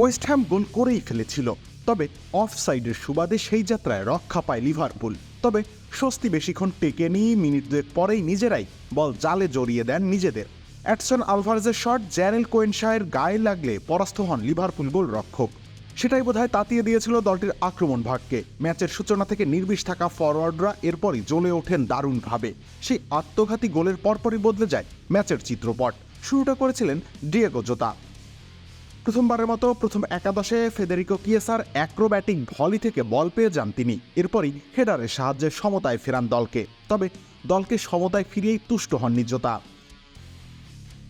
West Ham গোল করেই ফেলেছিল তবে অফ সাইডের সুবাদে সেই যাত্রায় রক্ষা পায় লিভারপুল। তবে স্বস্তি বেশিক্ষণ টেকে নিয়ে মিনিট দুয়েক পরেই নিজেরাই বল জালে জড়িয়ে দেন নিজেদের। অ্যাটসন আলভার্জের শট জ্যারেল কোয়েনশায়ের গায়ে লাগলে পরাস্ত হন লিভারপুল গোল রক্ষক সেটাই বোধহয় তাতিয়ে দিয়েছিল দলটির আক্রমণ ভাগকে। ম্যাচের সূচনা থেকে নির্বিষ থাকা ফরওয়ার্ডরা এরপরই জ্বলে ওঠেন দারুণভাবে। সেই আত্মঘাতী গোলের পরপরই বদলে যায় ম্যাচের চিত্রপট। শুরুটা করেছিলেন ডিয়েগো জোতা। প্রথমবারের মতো প্রথম একাদশে ফেদেরিকো কিয়েসার অ্যাক্রোব্যাটিক ভলি থেকে বল পেয়ে যান তিনি। এরপরই হেডারের সাহায্যে সমতায় ফেরান দলকে। তবে দলকে সমতায় ফিরিয়েই তুষ্ট হন নিজতা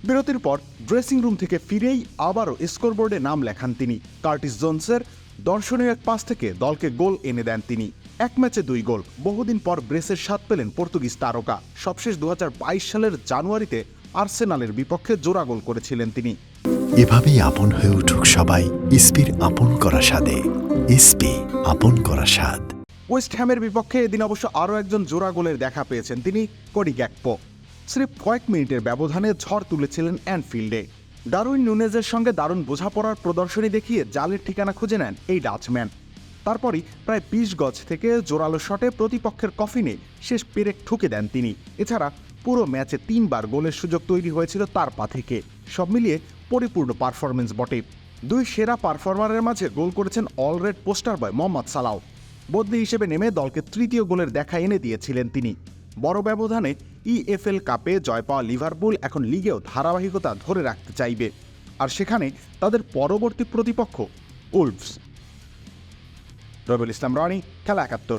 বিরতির পর ড্রেসিং রুম থেকে ফিরেই আবারও স্কোরবোর্ডে নাম লেখান তিনি। কার্টিস জোনসের দর্শনীয় এক পাস থেকে দলকে গোল এনে দেন তিনি। এক ম্যাচে দুই গোল। বহুদিন পর ব্রেসের স্বাদ পেলেন পর্তুগিজ তারকা। সবশেষ দু হাজার বাইশ সালের জানুয়ারিতে আর্সেনালের বিপক্ষে জোড়া গোল করেছিলেন তিনি। এভাবেই আপন হয়ে উঠুক সবাই। ইস্পির আপন করা স্বাদে ইস্পি আপন করা স্বাদ ওয়েস্ট হ্যামের বিপক্ষে এদিন অবশ্য আরও একজন জোড়া গোলের দেখা পেয়েছেন তিনি, করি গ্যাকপো। স্রেফ কয়েক মিনিটের ব্যবধানে ঝড় তুলেছিলেন অ্যানফিল্ডে। ডারউইন নুনেজের সঙ্গে দারুণ বোঝাপড়ার প্রদর্শনী দেখিয়ে জালের ঠিকানা খুঁজে নেন এই ডাচম্যান। তারপরই প্রায় বিশ গজ থেকে জোরালো শটে প্রতিপক্ষের কফিনে শেষ পেরেক ঠুকে দেন তিনি। এছাড়া পুরো ম্যাচে তিনবার গোলের সুযোগ তৈরি হয়েছিল তার পা থেকে। সব মিলিয়ে পরিপূর্ণ পারফরমেন্স বটে। দুই সেরা পারফরমারের মাঝে গোল করেছেন অলরেড পোস্টার বয় মোহাম্মদ সালাও বদলি হিসেবে নেমে দলকে তৃতীয় গোলের দেখা এনে দিয়েছিলেন তিনি। বড় ব্যবধানে ইএফএল কাপে জয় পাওয়া লিভারপুল এখন লিগেও ধারাবাহিকতা ধরে রাখতে চাইবে। আর সেখানে তাদের পরবর্তী প্রতিপক্ষ উলভস রবিউল ইসলাম রনি, খেলা একাত্তর।